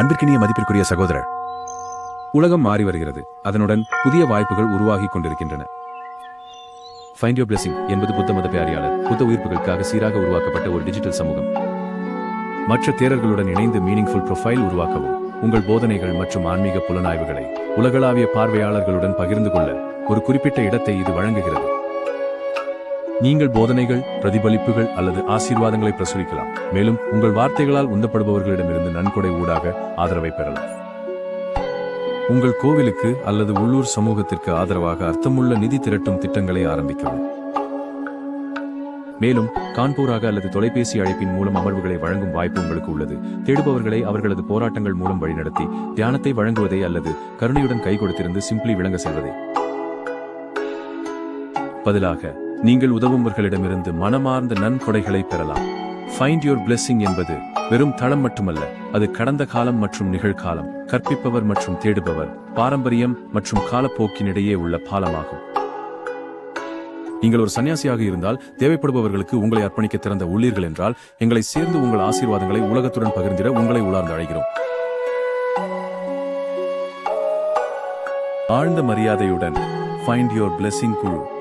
அன்பிற்கினிய மதிப்பிற்குரிய சகோதரர் உலகம் மாறி வருகிறது. அதனுடன் புதிய வாய்ப்புகள் உருவாகி கொண்டிருக்கின்றன. ஃபைண்ட் யோர் blessing என்பது புத்த மத பேரியாளர் புத்த உயிர்ப்புகளுக்காக சீராக உருவாக்கப்பட்ட ஒரு டிஜிட்டல் சமூகம். மற்ற தேரர்களுடன் இணைந்து மீனிங்ஃபுல் ப்ரொஃபைல் உருவாக்கவும். உங்கள் போதனைகள் மற்றும் ஆன்மீக புலனாய்வுகளை உலகளாவிய பார்வையாளர்களுடன் பகிர்ந்து கொள்ள ஒரு குறிப்பிட்ட இடத்தை இது வழங்குகிறது. நீங்கள் போதனைகள் பிரதிபலிப்புகள் அல்லது ஆசீர்வாதங்களை பிரசுரிக்கலாம். மேலும் உங்கள் வார்த்தைகளால் உந்தப்படுபவர்களிடமிருந்து நன்கொடை ஊடாக ஆதரவை பெறலாம். உங்கள் கோவிலுக்கு அல்லது உள்ளூர் சமூகத்திற்கு ஆதரவாக அர்த்தமுள்ள நிதி திரட்டும் திட்டங்களை ஆரம்பிக்கவும். மேலும் கான்பூராக அல்லது தொலைபேசி அழைப்பின் மூலம் அமர்வுகளை வழங்கும் வாய்ப்பு உங்களுக்கு உள்ளது. தேடுபவர்களை அவர்களது போராட்டங்கள் மூலம் வழிநடத்தி தியானத்தை வழங்குவதை அல்லது கருணையுடன் கை கொடுத்திருந்து சிம்பிளி விளங்க செல்வதை பதிலாக நீங்கள் உதவுபவர்களிடமிருந்து மனமார்ந்த நன்கொடைகளை பெறலாம். ஃபைண்ட் யோர் blessing என்பது வெறும் தளம் மட்டுமல்ல அது கடந்த காலம் மற்றும் நிகழ்காலம் கற்பிப்பவர் மற்றும் தேடுபவர் பாரம்பரியம் மற்றும் காலப்போக்கினிடையே உள்ள பாலமாகும். நீங்கள் ஒரு சன்னியாசியாக இருந்தால் தேவைப்படுபவர்களுக்கு உங்களை அர்ப்பணிக்க திறந்த உள்ளீர்கள் என்றால் எங்களை சேர்ந்து உங்கள் ஆசீர்வாதங்களை உலகத்துடன் பகிர்ந்திட உங்களை உலார்ந்து அழைகிறோம் ஆழ்ந்த மரியாதையுடன் ஃபைண்ட் யோர் blessing குழு.